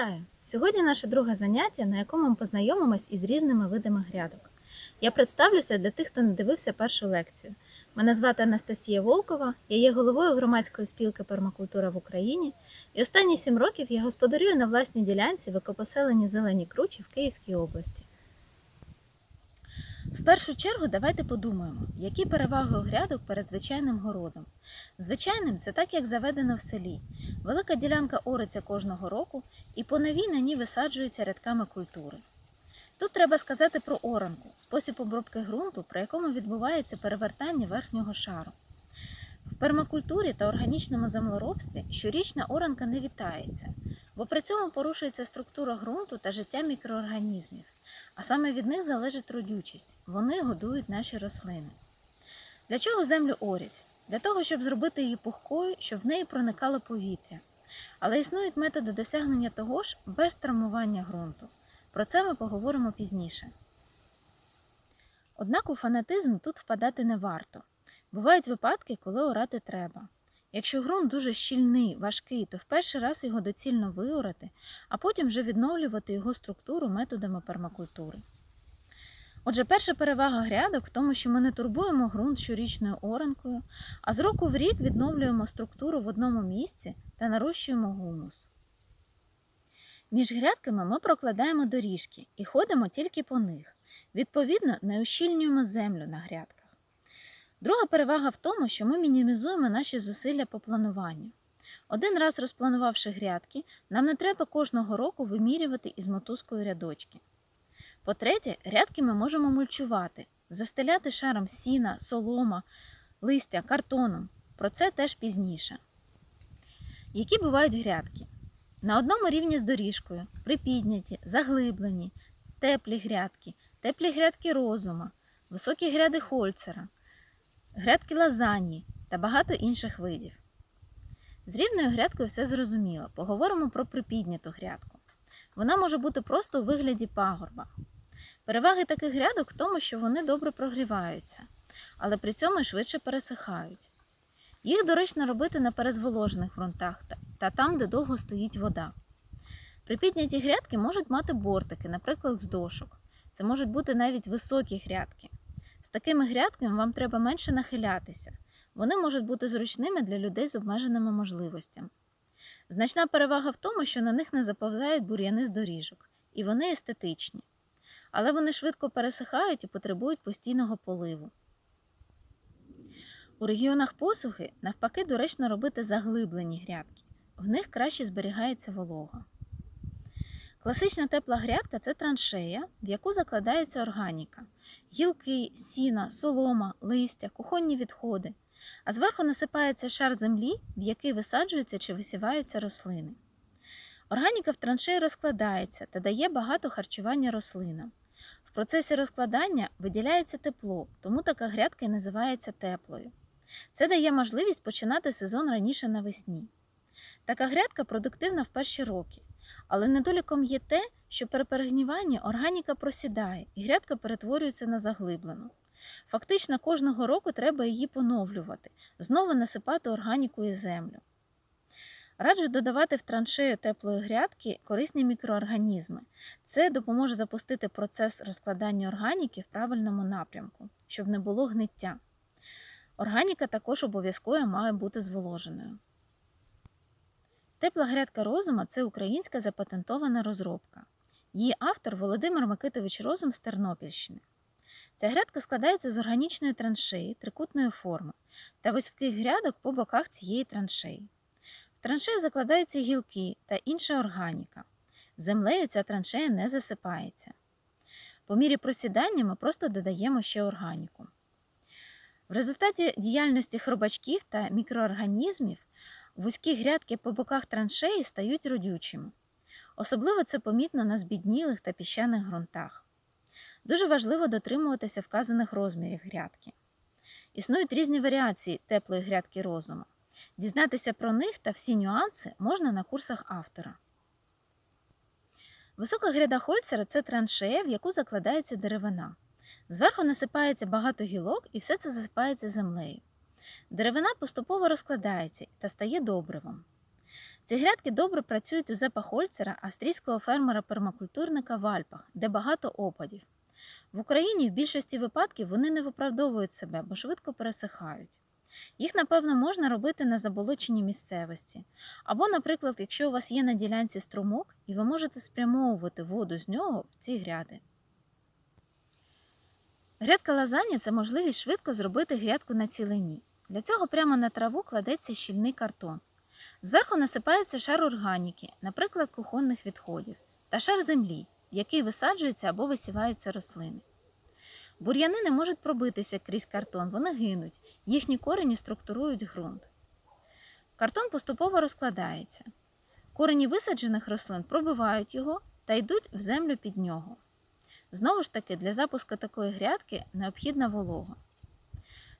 Вітаю! Сьогодні наше друге заняття, на якому ми познайомимось із різними видами грядок. Я представлюся для тих, хто не дивився першу лекцію. Мене звати Анастасія Волкова, я є головою громадської спілки пермакультура в Україні, і останні сім років я господарюю на власній ділянці викопоселені зелені кручі в Київській області. В першу чергу давайте подумаємо, які переваги у грядок перед звичайним городом. Звичайним це так, як заведено в селі. Велика ділянка ориться кожного року, і по новій на ній висаджуються рядками культури. Тут треба сказати про оранку, спосіб обробки ґрунту, при якому відбувається перевертання верхнього шару. В пермакультурі та органічному землеробстві щорічна оранка не вітається, бо при цьому порушується структура ґрунту та життя мікроорганізмів, а саме від них залежить родючість. Вони годують наші рослини. Для чого землю орять? Для того, щоб зробити її пухкою, щоб в неї проникало повітря. Але існують методи досягнення того ж без травмування ґрунту. Про це ми поговоримо пізніше. Однак у фанатизм тут впадати не варто. Бувають випадки, коли орати треба. Якщо ґрунт дуже щільний, важкий, то в перший раз його доцільно виорати, а потім вже відновлювати його структуру методами пермакультури. Отже, перша перевага грядок в тому, що ми не турбуємо ґрунт щорічною оранкою, а з року в рік відновлюємо структуру в одному місці та нарощуємо гумус. Між грядками ми прокладаємо доріжки і ходимо тільки по них. Відповідно, не ущільнюємо землю на грядках. Друга перевага в тому, що ми мінімізуємо наші зусилля по плануванню. Один раз розпланувавши грядки, нам не треба кожного року вимірювати із мотузкою рядочки. По-третє, рядки ми можемо мульчувати, застеляти шаром сіна, солома, листя, картоном. Про це теж пізніше. Які бувають грядки? На одному рівні з доріжкою, припідняті, заглиблені, теплі грядки, теплі грядки розума, високі гряди хольцера, грядки лазанії та багато інших видів. З рівною грядкою все зрозуміло. Поговоримо про припідняту грядку. Вона може бути просто у вигляді пагорба. Переваги таких грядок в тому, що вони добре прогріваються, але при цьому швидше пересихають. Їх доречно робити на перезволожених ґрунтах та- та там, де довго стоїть вода. Припідняті грядки можуть мати бортики, наприклад, з дошок. Це можуть бути навіть високі грядки. З такими грядками вам треба менше нахилятися. Вони можуть бути зручними для людей з обмеженими можливостями. Значна перевага в тому, що на них не заповзають бур'яни з доріжок, і вони естетичні. Але вони швидко пересихають і потребують постійного поливу. У регіонах посухи, навпаки, доречно робити заглиблені грядки. В них краще зберігається волога. Класична тепла грядка це траншея, в яку закладається органіка: гілки, сіна, солома, листя, кухонні відходи, а зверху насипається шар землі, в який висаджуються чи висіваються рослини. Органіка в траншеї розкладається та дає багато харчування рослинам. В процесі розкладання виділяється тепло, тому така грядка і називається теплою. Це дає можливість починати сезон раніше навесні. Така грядка продуктивна в перші роки, але недоліком є те, що при перегніванні органіка просідає і грядка перетворюється на заглиблену. Фактично кожного року треба її поновлювати, знову насипати органіку і землю. Раджу додавати в траншею теплої грядки корисні мікроорганізми. Це допоможе запустити процес розкладання органіки в правильному напрямку, щоб не було гниття. Органіка також обов'язково має бути зволоженою. Тепла грядка розума це українська запатентована розробка. Її автор Володимир Микитович Розум з Тернопільщини. Ця грядка складається з органічної траншеї трикутної форми та вузьких грядок по боках цієї траншеї. В траншею закладаються гілки та інша органіка. Землею ця траншея не засипається. По мірі просідання ми просто додаємо ще органіку. В результаті діяльності хробачків та мікроорганізмів вузькі грядки по боках траншеї стають родючими. Особливо це помітно на збіднілих та піщаних ґрунтах. Дуже важливо дотримуватися вказаних розмірів грядки. Існують різні варіації теплої грядки розуму. Дізнатися про них та всі нюанси можна на курсах автора. Висока гряда Хольцера це траншея, в яку закладається деревина. Зверху насипається багато гілок і все це засипається землею. Деревина поступово розкладається та стає добривом. Ці грядки добре працюють у Зепа Хольцера, австрійського фермера-пермакультурника в Альпах, де багато опадів. В Україні в більшості випадків вони не виправдовують себе, бо швидко пересихають. Їх, напевно, можна робити на заболоченій місцевості. Або, наприклад, якщо у вас є на ділянці струмок, і ви можете спрямовувати воду з нього в ці гряди. Грядка лазані це можливість швидко зробити грядку на цілині. Для цього прямо на траву кладеться щільний картон. Зверху насипається шар органіки, наприклад, кухонних відходів, та шар землі, який висаджуються або висіваються рослини. Бур'яни не можуть пробитися крізь картон, вони гинуть, їхні корені структурують ґрунт. Картон поступово розкладається. Корені висаджених рослин пробивають його та йдуть в землю під нього. Знову ж таки, для запуску такої грядки необхідна волога.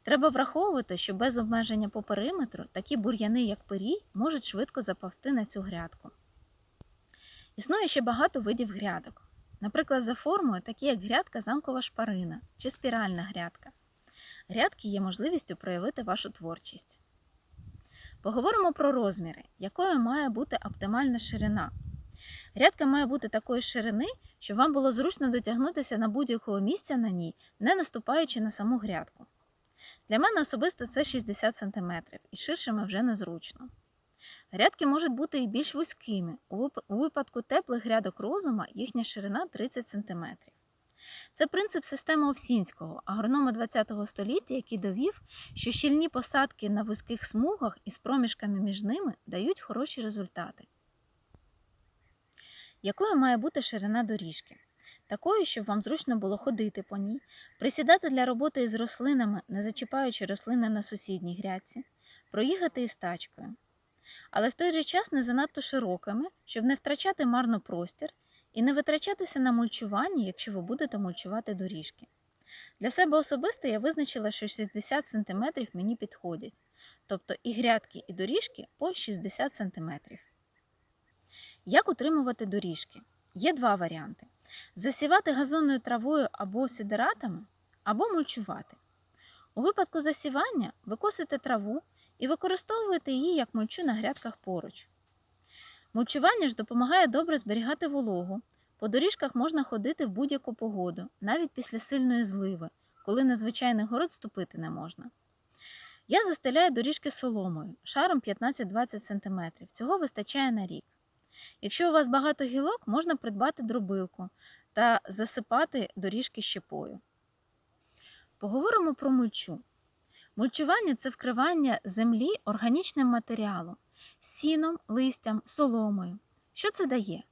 Треба враховувати, що без обмеження по периметру такі бур'яни, як пирій, можуть швидко заповзти на цю грядку. Існує ще багато видів грядок. Наприклад, за формою, такі як грядка замкова шпарина чи спіральна грядка. Грядки є можливістю проявити вашу творчість. Поговоримо про розміри, якою має бути оптимальна ширина. Грядка має бути такої ширини, щоб вам було зручно дотягнутися на будь-якого місця на ній, не наступаючи на саму грядку. Для мене особисто це 60 см, і ширшими вже незручно. Грядки можуть бути і більш вузькими. У випадку теплих грядок розума їхня ширина 30 см. Це принцип системи Овсінського, агронома ХХ століття, який довів, що щільні посадки на вузьких смугах із проміжками між ними дають хороші результати. Якою має бути ширина доріжки? Такою, щоб вам зручно було ходити по ній, присідати для роботи із рослинами, не зачіпаючи рослини на сусідній грядці, проїхати із тачкою. Але в той же час не занадто широкими, щоб не втрачати марно простір і не витрачатися на мульчування, якщо ви будете мульчувати доріжки. Для себе особисто я визначила, що 60 см мені підходять, тобто і грядки, і доріжки по 60 см. Як утримувати доріжки? Є два варіанти: засівати газонною травою або сидератами, або мульчувати. У випадку засівання ви косите траву і використовуєте її як мульчу на грядках поруч. Мульчування ж допомагає добре зберігати вологу. По доріжках можна ходити в будь-яку погоду, навіть після сильної зливи, коли на звичайний город ступити не можна. Я застеляю доріжки соломою шаром 15-20 см. Цього вистачає на рік. Якщо у вас багато гілок, можна придбати дробилку та засипати доріжки щепою. Поговоримо про мульчу. Мульчування це вкривання землі органічним матеріалом, сіном, листям, соломою. Що це дає?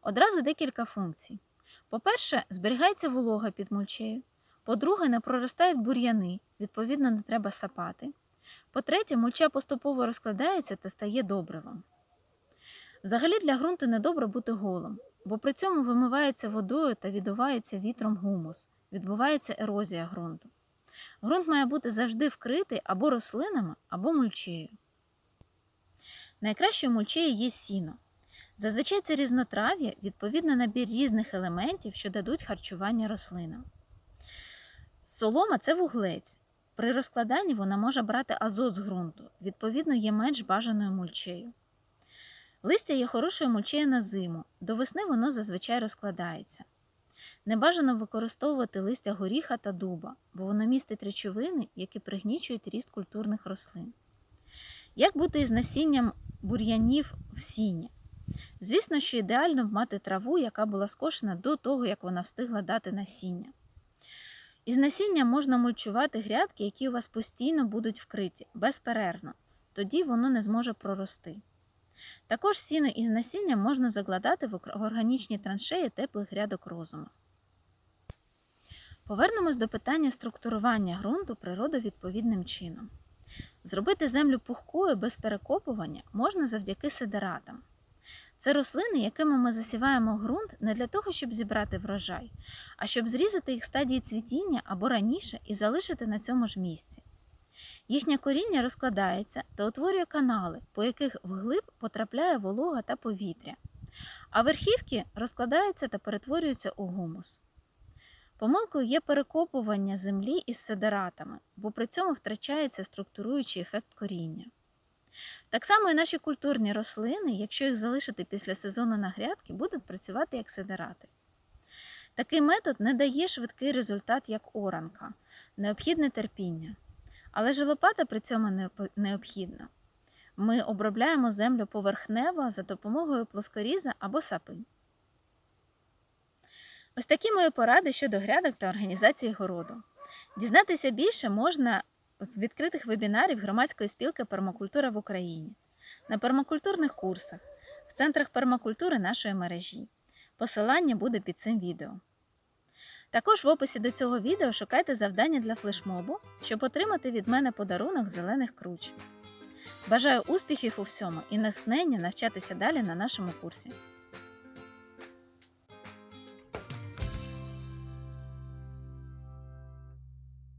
Одразу декілька функцій. По-перше, зберігається волога під мульчею. По-друге, не проростають бур'яни, відповідно, не треба сапати. По-третє, мульча поступово розкладається та стає добривом. Взагалі для ґрунту недобре бути голим, бо при цьому вимивається водою та відувається вітром гумус, відбувається ерозія ґрунту. Ґрунт має бути завжди вкритий або рослинами, або мульчею. Найкращою мульчею є сіно. Зазвичай це різнотрав'я, відповідно набір різних елементів, що дадуть харчування рослинам. Солома це вуглець. При розкладанні вона може брати азот з ґрунту, відповідно, є менш бажаною мульчею. Листя є хорошою мульчею на зиму, до весни воно зазвичай розкладається. Небажано використовувати листя горіха та дуба, бо воно містить речовини, які пригнічують ріст культурних рослин. Як бути із насінням бур'янів в сіні? Звісно, що ідеально мати траву, яка була скошена до того, як вона встигла дати насіння. Із насіння можна мульчувати грядки, які у вас постійно будуть вкриті, безперервно, тоді воно не зможе прорости. Також сіно із насіння можна закладати в органічні траншеї теплих грядок розуму. Повернемось до питання структурування ґрунту природовідповідним чином. Зробити землю пухкою без перекопування можна завдяки сидератам. Це рослини, якими ми засіваємо ґрунт не для того, щоб зібрати врожай, а щоб зрізати їх стадії цвітіння або раніше і залишити на цьому ж місці. Їхнє коріння розкладається та утворює канали, по яких вглиб потрапляє волога та повітря, а верхівки розкладаються та перетворюються у гумус. Помилкою є перекопування землі із сидератами, бо при цьому втрачається структуруючий ефект коріння. Так само і наші культурні рослини, якщо їх залишити після сезону на грядки, будуть працювати як сидерати. Такий метод не дає швидкий результат, як оранка, необхідне терпіння. Але ж лопата при цьому необхідна. Ми обробляємо землю поверхнево за допомогою плоскоріза або сапи. Ось такі мої поради щодо грядок та організації городу. Дізнатися більше можна з відкритих вебінарів громадської спілки Пермакультура в Україні, на пермакультурних курсах, в центрах пермакультури нашої мережі. Посилання буде під цим відео. Також в описі до цього відео шукайте завдання для флешмобу, щоб отримати від мене подарунок зелених круч. Бажаю успіхів у всьому і натхнення навчатися далі на нашому курсі.